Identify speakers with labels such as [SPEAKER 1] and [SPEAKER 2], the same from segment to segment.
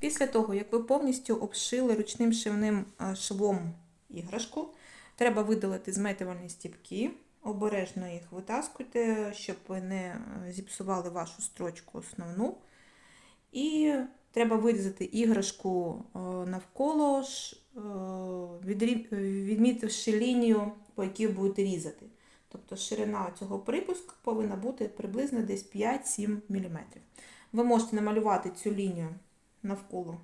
[SPEAKER 1] Після того, як ви повністю обшили ручним шивним е, швом іграшку, треба видалити зметувальні стіпки, обережно їх витаскуйте, щоб не е, зіпсували вашу строчку основну. І треба вирізати іграшку е, навколо, відмітивши лінію, по якій будете різати. Тобто ширина цього припуску повинна бути приблизно десь 5-7 мм. Ви можете намалювати цю лінію навколо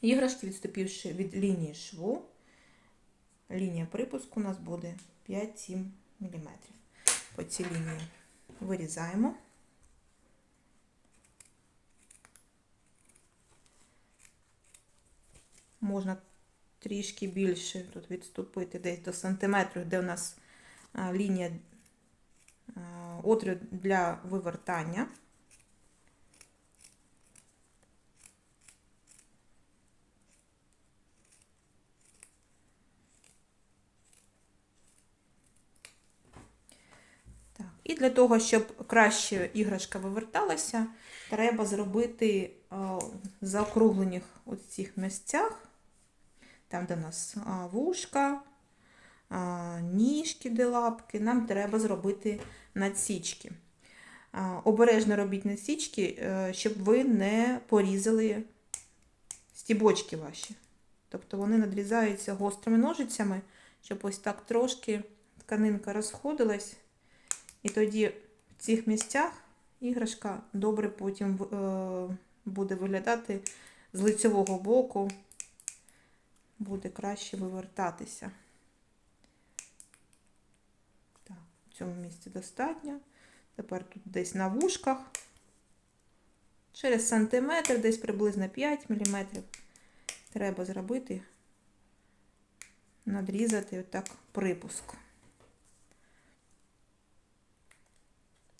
[SPEAKER 1] іграшки, відступивши від лінії шву. Лінія припуску у нас буде 5-7 мм. По цій лінії вирізаємо. Можна трішки більше тут відступити десь до сантиметрів, де у нас лінія отвору для вивертання. Так. І для того, щоб краще іграшка виверталася, треба зробити в заокруглених цих місцях, там, де у нас вушка, ніжки, де лапки, нам треба зробити надсічки. Обережно робіть надсічки, е, щоб ви не порізали стібочки ваші. Тобто вони надрізаються гострими ножицями, щоб ось так трошки тканинка розходилась. І тоді в цих місцях іграшка добре потім е, буде виглядати з лицевого боку, буде краще вивертатися. Так, в цьому місці достатньо. Тепер тут десь на вушках. Через сантиметр, десь приблизно 5 мм, треба зробити, надрізати отак припуск.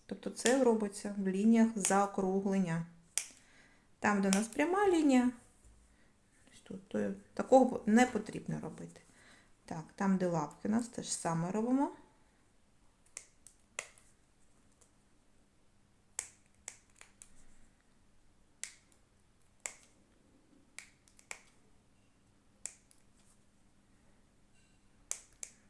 [SPEAKER 1] Тобто це робиться в лініях заокруглення. Там, де у нас пряма лінія, тут, то такого не потрібно робити. Так, там, де лапки, у нас те ж саме робимо.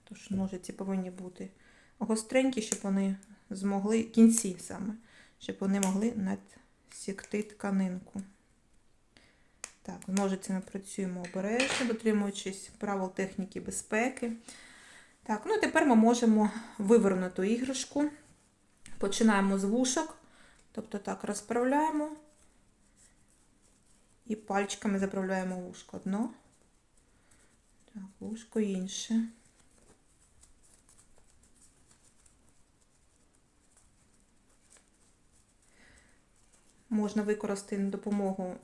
[SPEAKER 1] Тож ножиці повинні бути гостренькі, щоб вони змогли, кінці саме, щоб вони могли надсікти тканинку. Так, з ножицями працюємо обережно, дотримуючись правил техніки безпеки. Так, ну тепер ми можемо вивернути іграшку. Починаємо з вушок, тобто так розправляємо і пальчиками заправляємо вушко одно. Так, вушко інше. Можна використати на допомогу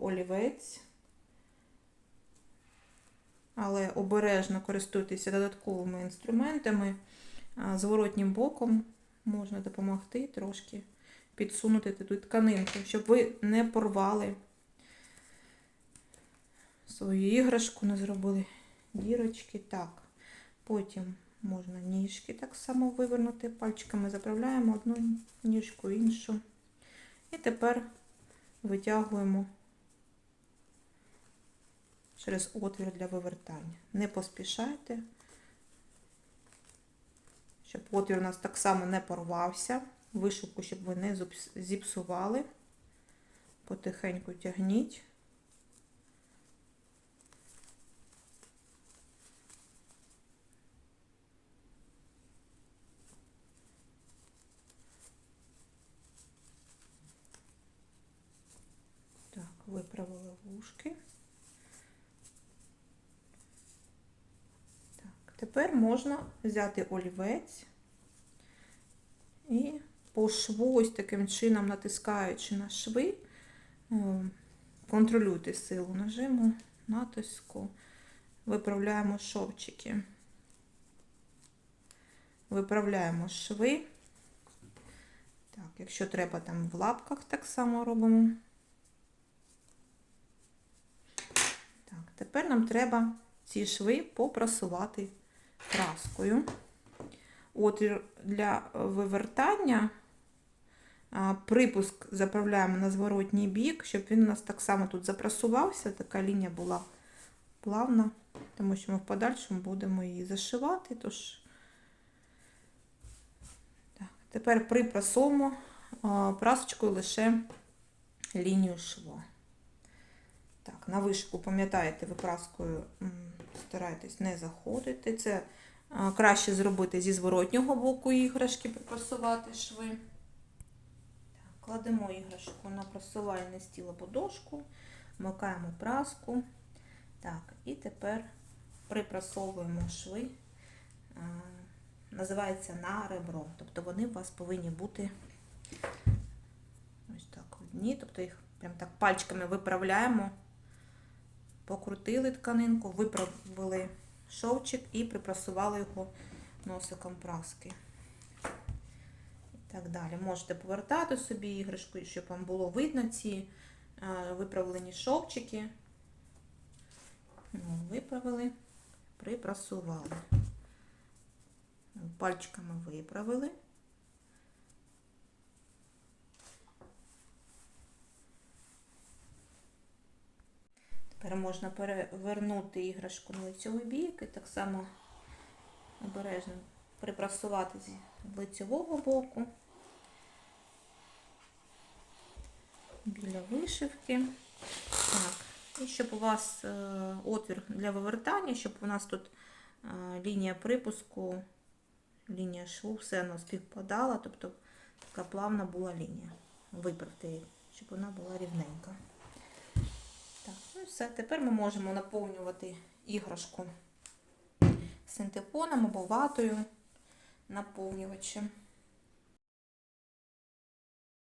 [SPEAKER 1] олівець, але обережно користуйтеся додатковими інструментами. Зворотнім боком можна допомогти трошки підсунути ту тканинку, щоб ви не порвали свою іграшку, не зробили дірочки. Так, потім можна ніжки так само вивернути, пальчиками заправляємо одну ніжку, іншу. І тепер витягуємо через отвір для вивертання. Не поспішайте, щоб отвір у нас так само не порвався. Вишивку, щоб ви не зіпсували. Потихеньку тягніть. Так, виправила вушки. Так, тепер можна взяти олівець і по шву ось таким чином, натискаючи на шви, е, контролюйте силу нажиму, натиску, виправляємо шовчики. Виправляємо шви. Так, якщо треба там в лапках так само робимо. Так, тепер нам треба ці шви попрасувати краскою. Отвір для вивертання Припуск заправляємо на зворотній бік, щоб він у нас так само тут запрасувався, така лінія була плавна, тому що ми в подальшому будемо її зашивати. Тож... Так. Тепер припрасуємо прасочкою лише лінію шва. Так, на вишивку, пам'ятаєте, ви праскою старайтесь не заходити. Це краще зробити зі зворотнього боку іграшки, припрасувати шви. Так, кладемо іграшку на прасувальне стіл або дошку, вмикаємо праску. Так, і тепер припрасовуємо шви. Називається на ребро. Тобто вони у вас повинні бути ось так одні, тобто їх прям так пальчиками виправляємо, покрутили тканинку, виправили шовчик і припрасували його носиком праски. І так далі. Можете повертати собі іграшку, щоб вам було видно ці е, виправлені шовчики. Ну, виправили, припрасували. Пальчиками виправили. Тепер можна перевернути іграшку на лицьовий бік і так само обережно припрасувати з лицьового боку біля вишивки. Так. І щоб у вас е, отвір для вивертання, щоб у нас тут е, лінія припуску, лінія шву, все воно співпадала, тобто така плавна була лінія. Виправте її, щоб вона була рівненька. Все. Тепер ми можемо наповнювати іграшку синтепоном або ватою наповнювачем.